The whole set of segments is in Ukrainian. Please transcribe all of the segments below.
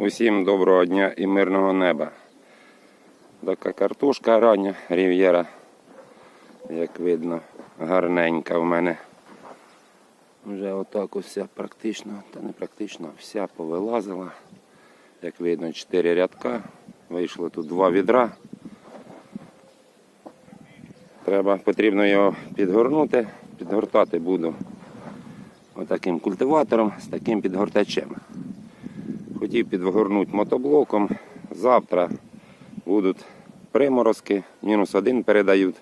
Усім доброго дня і мирного неба. Така картошка рання, рів'єра, як видно, гарненька в мене. Вже отак вся практично, та не практично, вся повилазила. Як видно, чотири рядка. Вийшло тут два відра. Треба, потрібно його підгорнути. Підгортати буду отаким культиватором з таким підгортачем. Хотів підгорнути мотоблоком. Завтра будуть приморозки, мінус один передають.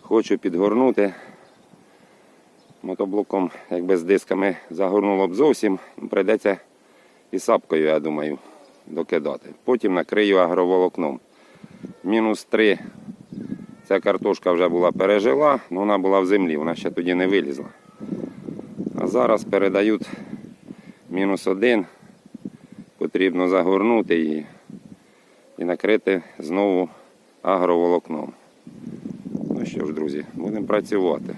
Хочу підгорнути. Мотоблоком, якби з дисками загорнуло б зовсім, прийдеться і сапкою, я думаю, докидати. Потім накрию агроволокном. Мінус 3. Ця картошка вже була пережила, але вона була в землі, вона ще тоді не вилізла. А зараз передають мінус один. Потрібно загорнути її і накрити знову агроволокном. Ну що ж, друзі, будемо працювати.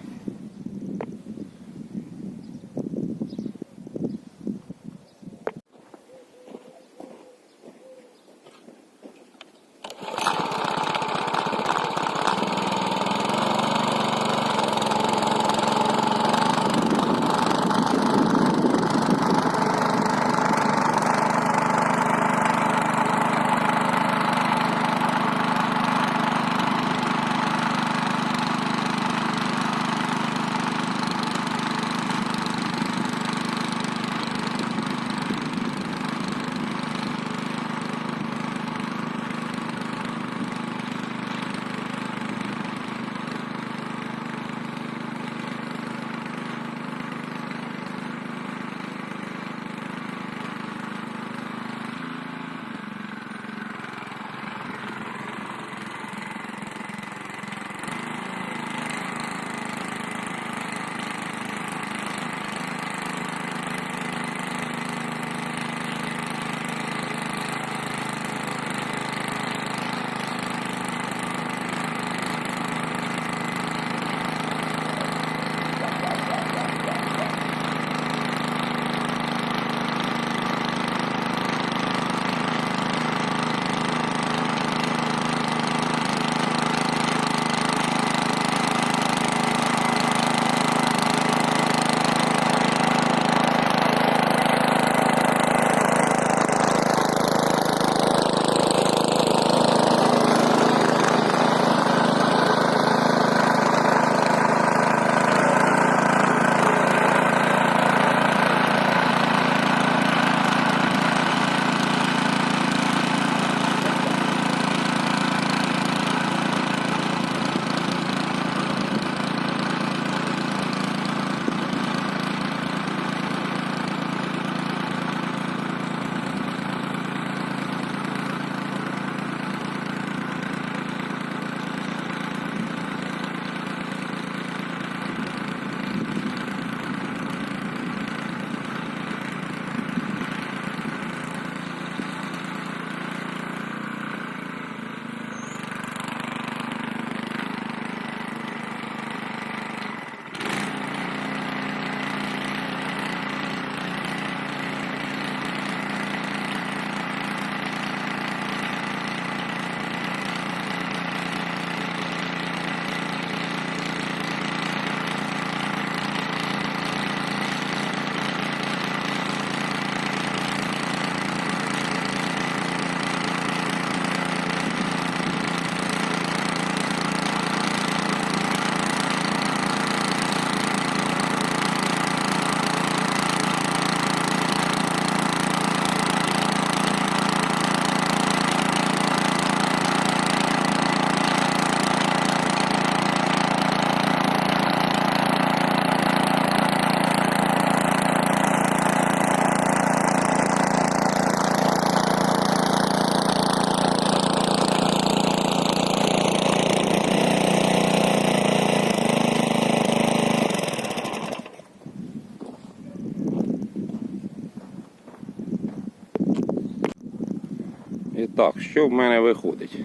Так, що в мене виходить?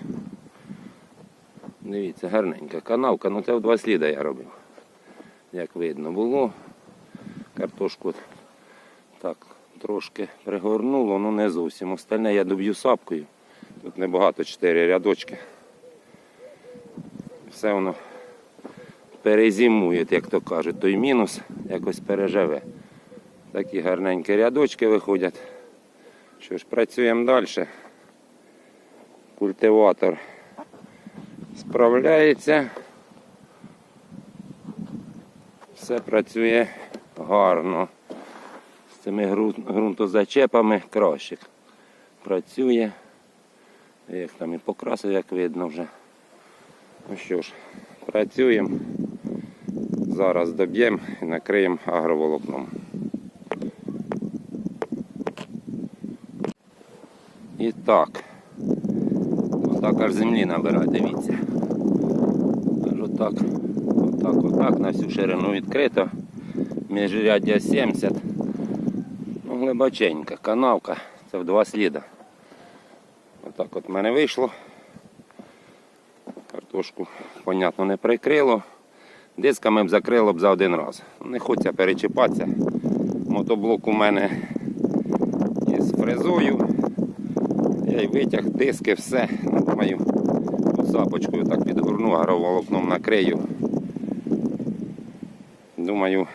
Дивіться, гарненька канавка, ну це в два сліда я робив. Як видно було. Картошку так трошки пригорнуло, ну не зовсім. Остальне я доб'ю сапкою. Тут небагато, 4 рядочки. Все воно перезимує, як то кажуть, той мінус якось переживе. Такі гарненькі рядочки виходять. Що ж, працюємо далі. Культиватор справляється. Все працює гарно. З цими ґрунтозачепами краще працює. Як там і покрасив, як видно вже. Ну що ж, працюємо. Зараз доб'ємо і накриємо агроволокном. І так. Отак аж землі набирає, дивіться. Аж отак, отак, отак на всю ширину відкрито. Міжряддя 70. Ну, глибоченька, канавка. Це в два сліда. Отак от в мене вийшло. Картошку, понятно, не прикрило. Дисками б закрило б за один раз. Не хочеться перечіпатися. Мотоблок у мене із фрезою. Я й витяг, диски, все. Думаю, започкою так підгорну, агроволокном накрию. Думаю,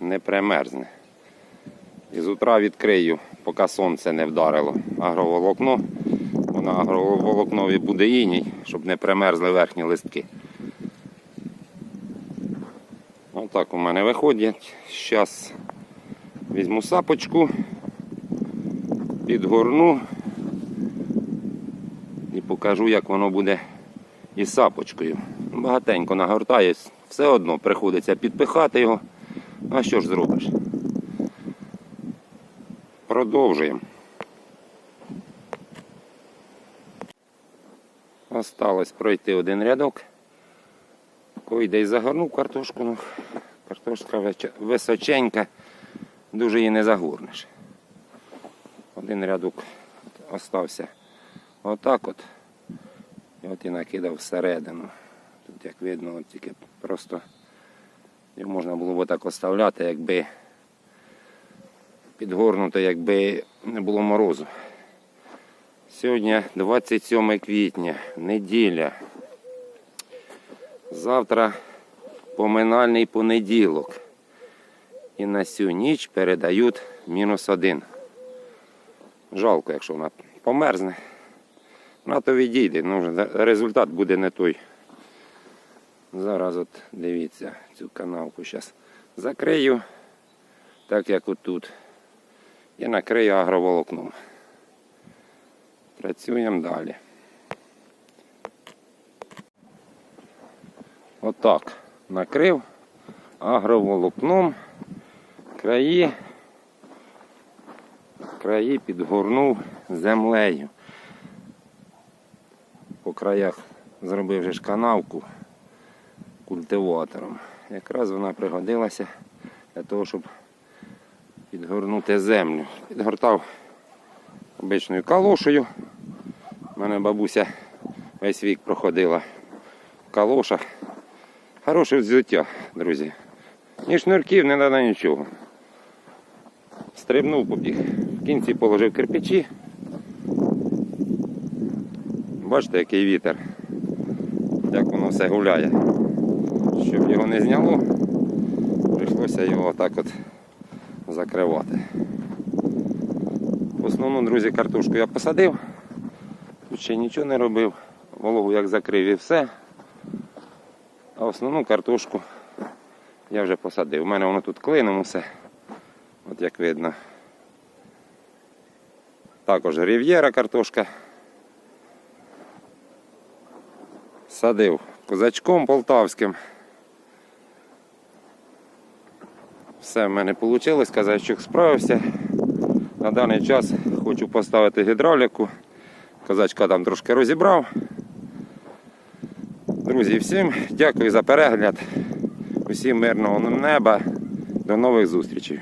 не примерзне. І з утра відкрию, поки сонце не вдарило. Агроволокно. На агроволокнові буде іній, щоб не примерзли верхні листки. Отак у мене виходять. Зараз візьму сапочку, підгорну і покажу, як воно буде із сапочкою. Багатенько нагортає, все одно приходиться підпихати його. А що ж зробиш? Продовжуємо. Осталось пройти один рядок. Койде і загорнув картошку. Ну, картошка височенька, дуже її не загорнеш. Один рядок остався отак от. І от і накидав всередину. Тут, як видно, от тільки просто його можна було б отак оставляти, якби підгорнуто, якби не було морозу. Сьогодні 27 квітня, неділя. Завтра поминальний понеділок. І на цю ніч передають мінус один. Жалко, якщо вона померзне. Вона то відійде, ну, результат буде не той. Зараз от дивіться цю канавку зараз закрию, так як отут. І накрию агроволокном. Працюємо далі. Отак. Накрив агроволокном. Краї. Краї підгорнув землею. Краях зробив же ж канавку культиватором. Якраз вона пригодилася для того, щоб підгорнути землю. Підгортав обичною калошею. У мене бабуся весь вік проходила в калошах. Хороше взуття, друзі. Ні шнурків, не треба нічого. Стрибнув побіг. В кінці положив кирпичі. Бачите, який вітер. Як воно все гуляє. Щоб його не зняло, прийшлося його отак от закривати. В основному, друзі, картошку я посадив. Тут ще нічого не робив. Вологу як закрив і все. А основну картошку я вже посадив. У мене воно тут клином усе. От як видно. Також рів'єра картошка. Садив козачком полтавським. Все в мене вийшло, казачок справився. На даний час хочу поставити гідравліку. Козачка там трошки розібрав. Друзі, всім дякую за перегляд. Усім мирного неба. До нових зустрічей.